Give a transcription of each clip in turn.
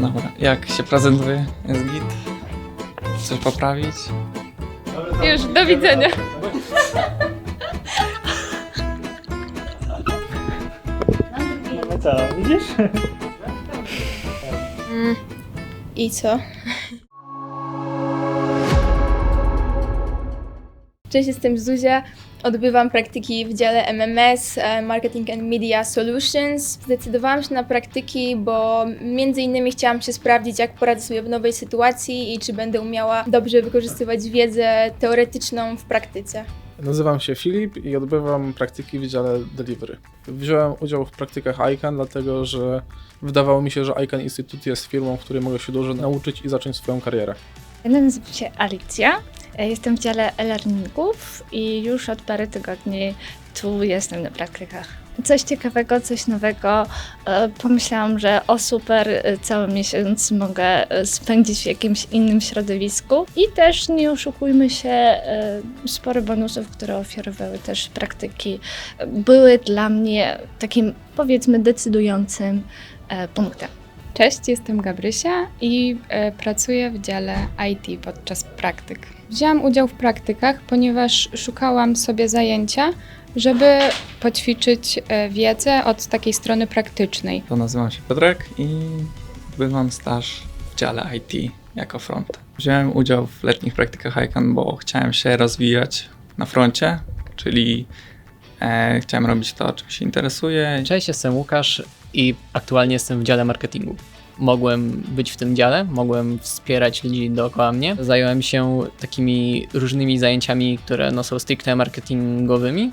Dobra, jak się prezentuje? Jest git? Coś poprawić? Już, do widzenia. No co, widzisz? I co? Cześć, jestem Zuzia. Odbywam praktyki w dziale MMS, e, Marketing and Media Solutions. Zdecydowałam się na praktyki, bo między innymi chciałam się sprawdzić, jak poradzę sobie w nowej sytuacji i czy będę umiała dobrze wykorzystywać wiedzę teoretyczną w praktyce. Nazywam się Filip i odbywam praktyki w dziale Delivery. Wziąłem udział w praktykach ICANN, dlatego że wydawało mi się, że ICANN Institute jest firmą, w której mogę się dużo nauczyć i zacząć swoją karierę. Ja nazywam się Alicja. E, Jestem w dziale e-learningów i już od parę tygodni tu jestem na praktykach. Coś ciekawego, coś nowego. E, Pomyślałam, że o super, e, cały miesiąc mogę spędzić w jakimś innym środowisku. I też nie oszukujmy się, sporo bonusów, które oferowały też praktyki, były dla mnie takim powiedzmy decydującym punktem. Cześć, jestem Gabrysia i e, pracuję w dziale IT podczas praktyk. Wzięłam udział w praktykach, ponieważ szukałam sobie zajęcia, żeby poćwiczyć e, wiedzę od takiej strony praktycznej. To nazywam się Piotrek i odbywam staż w dziale IT jako front. Wziąłem udział w letnich praktykach ICANN, bo chciałem się rozwijać na froncie, czyli e, chciałem robić to, czym się interesuję. Cześć, jestem Łukasz i aktualnie jestem w dziale marketingu. Mogłem być w tym dziale, mogłem wspierać ludzi dookoła mnie. Zająłem się takimi różnymi zajęciami, które no, są stricte marketingowymi.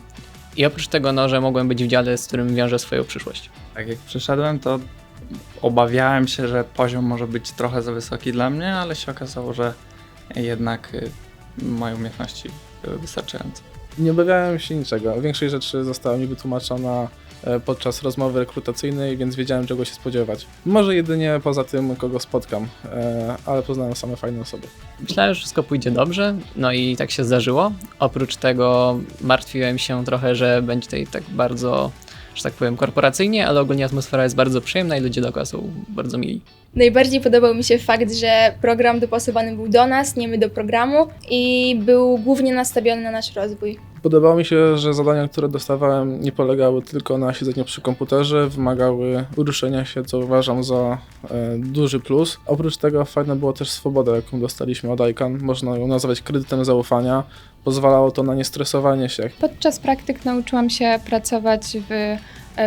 I oprócz tego, no, że mogłem być w dziale, z którym wiążę swoją przyszłość. Tak jak przyszedłem, to obawiałem się, że poziom może być trochę za wysoki dla mnie, ale się okazało, że jednak y, moje umiejętności były wystarczające. Nie obawiałem się niczego. Większość rzeczy została mi wytłumaczona e, podczas rozmowy rekrutacyjnej, więc wiedziałem czego się spodziewać. Może jedynie poza tym, kogo spotkam, e, ale poznałem same fajne osoby. Myślałem, że wszystko pójdzie dobrze, no i tak się zdarzyło. Oprócz tego martwiłem się trochę, że będzie tutaj tak bardzo, że tak powiem, korporacyjnie, ale ogólnie atmosfera jest bardzo przyjemna i ludzie dookoła są bardzo mili. Najbardziej podobał mi się fakt, że program dopasowany był do nas, nie my do programu i był głównie nastawiony na nasz rozwój. Podobało mi się, że zadania, które dostawałem, nie polegały tylko na siedzeniu przy komputerze, wymagały uruszenia się, co uważam za e, duży plus. Oprócz tego fajna była też swoboda, jaką dostaliśmy od ICANN. Można ją nazwać kredytem zaufania. Pozwalało to na niestresowanie się. Podczas praktyk nauczyłam się pracować w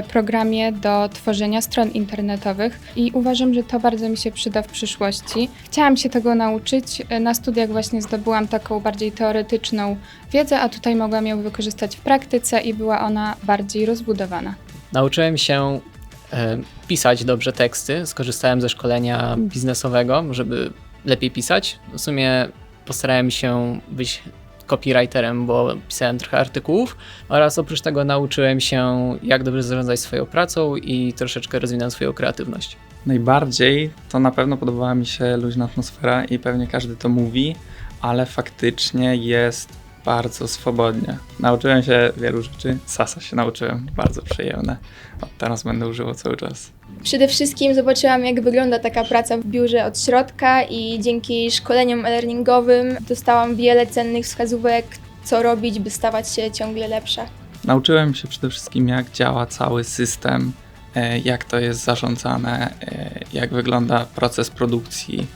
programie do tworzenia stron internetowych i uważam, że to bardzo mi się przyda w przyszłości. Chciałam się tego nauczyć. E, Na studiach właśnie zdobyłam taką bardziej teoretyczną wiedzę, a tutaj mogłam ją wykorzystać w praktyce i była ona bardziej rozbudowana. Nauczyłem się e, pisać dobrze teksty. Skorzystałem ze szkolenia biznesowego, żeby lepiej pisać. W sumie postarałem się być copywriterem, bo pisałem trochę artykułów oraz oprócz tego nauczyłem się, jak dobrze zarządzać swoją pracą i troszeczkę rozwinąłem swoją kreatywność. Najbardziej to na pewno podobała mi się luźna atmosfera i pewnie każdy to mówi, ale faktycznie jest bardzo swobodnie. Nauczyłem się wielu rzeczy, Sasa się nauczyłem, bardzo przyjemne. Od teraz będę używał cały czas. Przede wszystkim zobaczyłam, jak wygląda taka praca w biurze od środka i dzięki szkoleniom e-learningowym dostałam wiele cennych wskazówek, co robić, by stawać się ciągle lepsza. Nauczyłem się przede wszystkim, jak działa cały system, e, jak to jest zarządzane, e, jak wygląda proces produkcji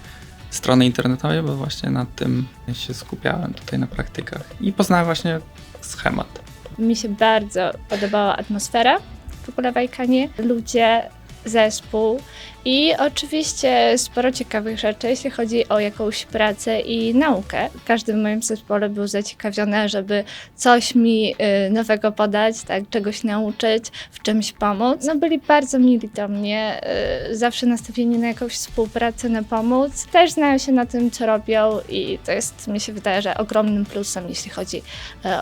strony internetowej, bo właśnie nad tym się skupiałem tutaj na praktykach i poznałem właśnie schemat. Mi się bardzo podobała atmosfera w ogóle w Ajkanie, ludzie, zespół i oczywiście sporo ciekawych rzeczy, jeśli chodzi o jakąś pracę i naukę. Każdy w moim zespole był zaciekawiony, żeby coś mi y, nowego podać, tak, czegoś nauczyć, w czymś pomóc. No byli bardzo mili do mnie, y, zawsze nastawieni na jakąś współpracę, na pomoc. Też znają się na tym, co robią i to jest, mi się wydaje, że ogromnym plusem, jeśli chodzi y,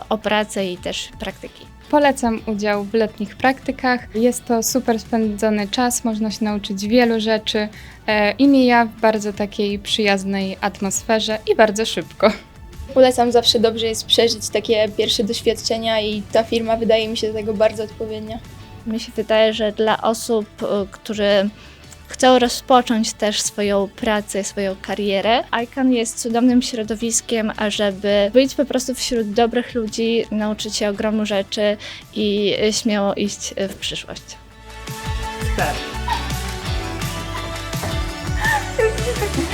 o pracę i też praktyki. Polecam udział w letnich praktykach. Jest to super spędzony czas, można się nauczyć wielu rzeczy e, i mija w bardzo takiej przyjaznej atmosferze i bardzo szybko. Polecam zawsze dobrze jest przeżyć takie pierwsze doświadczenia i ta firma wydaje mi się do tego bardzo odpowiednia. Mi się wydaje, że dla osób, y, którzy chcą rozpocząć też swoją pracę, swoją karierę. ICANN jest cudownym środowiskiem, ażeby być po prostu wśród dobrych ludzi, nauczyć się ogromu rzeczy i śmiało iść w przyszłość. Tak. Okay.